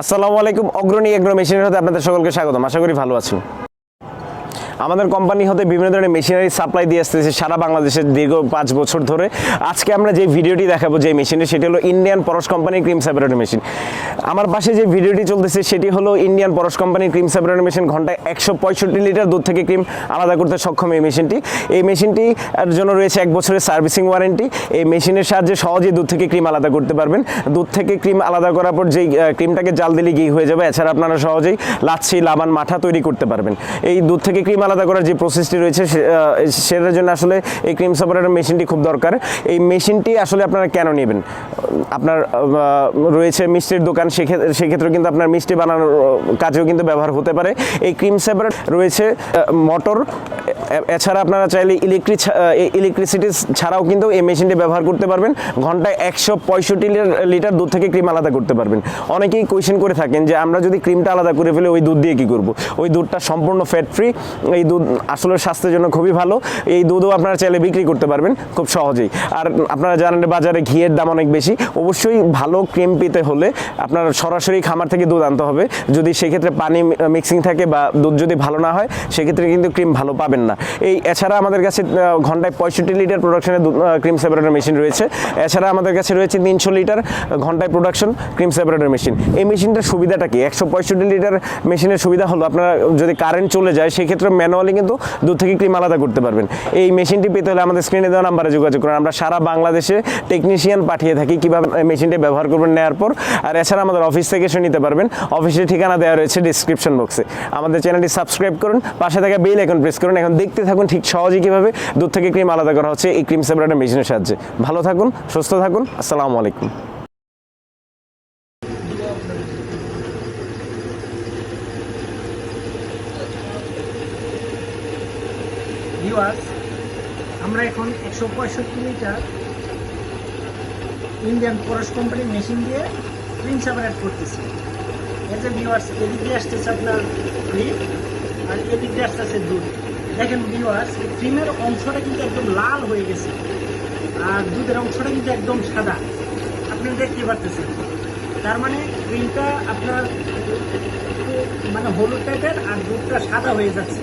আসসালামু আলাইকুম অগ্রণী এগ্রো মেশিনের সাথে আপনাদের সকলকে স্বাগতম। আশা করি ভালো আছেন। আমাদের কোম্পানি হতে বিভিন্ন ধরনের মেশিনারি সাপ্লাই দিয়ে আসতেছে সারা বাংলাদেশের দীর্ঘ পাঁচ বছর ধরে। আজকে আমরা যে ভিডিওটি দেখাবো যে মেশিনের সেটি হলো ইন্ডিয়ান পরশ কোম্পানির ক্রিম সেপারেটর মেশিন আমার পাশে যে ভিডিওটি চলতেছে, সেটি হলো ইন্ডিয়ান পরশ কোম্পানির ক্রিম সেপারেটর মেশিন ঘন্টায় একশো পঁয়ষট্টি লিটার দুধ থেকে ক্রিম আলাদা করতে সক্ষম এই মেশিনটি এই মেশিনটি এর জন্য রয়েছে এক বছরের সার্ভিসিং ওয়ারেন্টি এই মেশিনের সাহায্যে সহজেই দুধ থেকে ক্রিম আলাদা করতে পারবেন। দুধ থেকে ক্রিম আলাদা করার পর যেই ক্রিমটাকে জাল দিলে গিয়ে হয়ে যাবে, এছাড়া আপনারা সহজেই লাচ্ছি, লাবান, মাঠা তৈরি করতে পারবেন। এই দুধ থেকে ক্রিম আলাদা করার যে প্রসেসটি রয়েছে সেটার জন্য আসলে এই ক্রিম সেপারেটর মেশিনটি খুব দরকার। এই মেশিনটি আসলে আপনারা কেন নেবেন? আপনার রয়েছে মিষ্টির দোকান সেক্ষেত্রে কিন্তু আপনার মিষ্টি বানানোর কাজেও কিন্তু ব্যবহার হতে পারে। এই ক্রিম সেপারেট রয়েছে মোটর এছাড়া আপনারা চাইলে ইলেকট্রিক ইলেকট্রিসিটি ছাড়াও কিন্তু এই মেশিনটি ব্যবহার করতে পারবেন। ঘন্টায় একশো পঁয়ষট্টি লিটার দুধ থেকে ক্রিম আলাদা করতে পারবেন। অনেকেই কোয়েশ্চেন করে থাকেন যে, আমরা যদি ক্রিমটা আলাদা করে ফেলে, ওই দুধ দিয়ে কি করব? ওই দুধটা সম্পূর্ণ ফ্যাট ফ্রি এই দুধ আসলে স্বাস্থ্যের জন্য খুবই ভালো। এই দুধও আপনারা চাইলে বিক্রি করতে পারবেন খুব সহজেই। আর আপনারা জানেন বাজারে ঘিয়ের দাম অনেক বেশি। অবশ্যই ভালো ক্রিম পেতে হলে আপনার সরাসরি খামার থেকে দুধ আনতে হবে। যদি সেক্ষেত্রে পানি মিক্সিং থাকে বা দুধ যদি ভালো না হয়, সেক্ষেত্রে কিন্তু ক্রিম ভালো পাবেন না। এই এছাড়া আমাদের কাছে ঘন্টায় পঁয়ষট্টি লিটার প্রোডাকশনের ক্রিম সেপারেটর মেশিন রয়েছে। এছাড়া আমাদের কাছে রয়েছে তিনশো লিটার ঘন্টায় প্রোডাকশন ক্রিম সেপারেটর মেশিন এই মেশিনটার সুবিধাটা কি? একশো পঁয়ষট্টি লিটার মেশিনের সুবিধা হলো আপনারা যদি কারেন্ট চলে যায়, সেক্ষেত্রে ম্যানুয়ালি কিন্তু দুধ থেকে ক্রিম আলাদা করতে পারবেন। এই মেশিনটি পেতে হলে আমাদের স্ক্রিনে দেওয়া নাম্বারে যোগাযোগ করুন। আমরা সারা বাংলাদেশে টেকনিশিয়ান পাঠিয়ে থাকি কীভাবে মেশিনটি ব্যবহার করবেন নেওয়ার পর। আর এছাড়া আমাদের অফিস থেকে এসে নিতে পারবেন। অফিসের ঠিকানা দেওয়া রয়েছে ডিসক্রিপশন বক্সে আমাদের চ্যানেলটি সাবস্ক্রাইব করুন। পাশে থাকা বেল এখন প্রেস করুন। এখন দেখতে থাকুন ঠিক সহজেই কীভাবে দুধ থেকে ক্রিম আলাদা করা হচ্ছে এই ক্রিম সেপারেটর মেশিনের সাহায্যে। ভালো থাকুন, সুস্থ থাকুন। আসসালামু আলাইকুম। ভিউয়ার্স আমরা এখন একশো পঁয়ষট্টি লিটার ইন্ডিয়ান পরশ কোম্পানির মেশিন দিয়ে ক্রিম সেপারেট করতেছি। যে ভিউয়ার্স এদিক আসতেছে আপনার ক্রিম আর এদিক আসতেছে দুধ দেখেন ভিউয়ার্স ক্রিমের অংশটা কিন্তু একদম লাল হয়ে গেছে আর দুধের অংশটা কিন্তু একদম সাদা। আপনি দেখতে পারতেছেন। তার মানে ক্রিমটা আপনার মানে হলুদ টাইপের আর দুধটা সাদা হয়ে যাচ্ছে।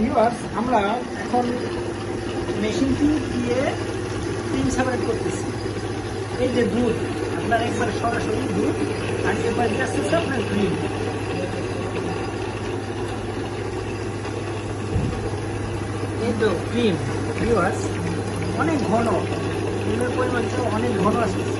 ভিউয়ার্স আমরা এখন মেশিনটি দিয়ে ক্রিম সেপারেট করতেছি। এই যে দুধ, আপনার একবারে সরাসরি দুধ আর এবার আসতেছে আপনার ক্রিম এই তো ক্রিম ভিউয়ার্স অনেক ঘন। ক্রিমের পরিমাণটা অনেক ঘন আসতেছে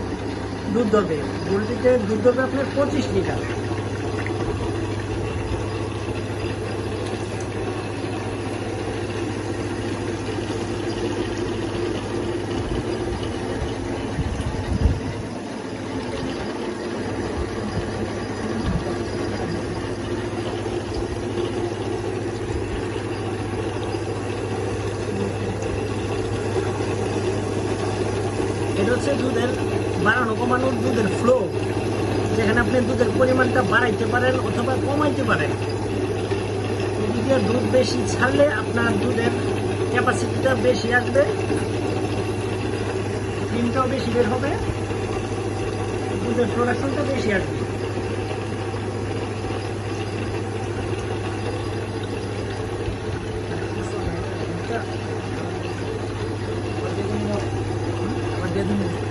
দুধ দেবে পোলট্রিতে দুধ দেবে আপনার পঁচিশ লিটার। এটা হচ্ছে দুধের বাড়ানো, কমানোর দুধের ফ্লো যেখানে আপনি দুধের পরিমাণটা বাড়াইতে পারেন অথবা কমাইতে পারেন। এদিকে দুধ বেশি ছাড়লে আপনার দুধের ক্যাপাসিটিটা বেশি আসবে ক্রিমটাও বেশি বের হবে, দুধের প্রোডাকশনটা বেশি আসবে। আবার দিয়ে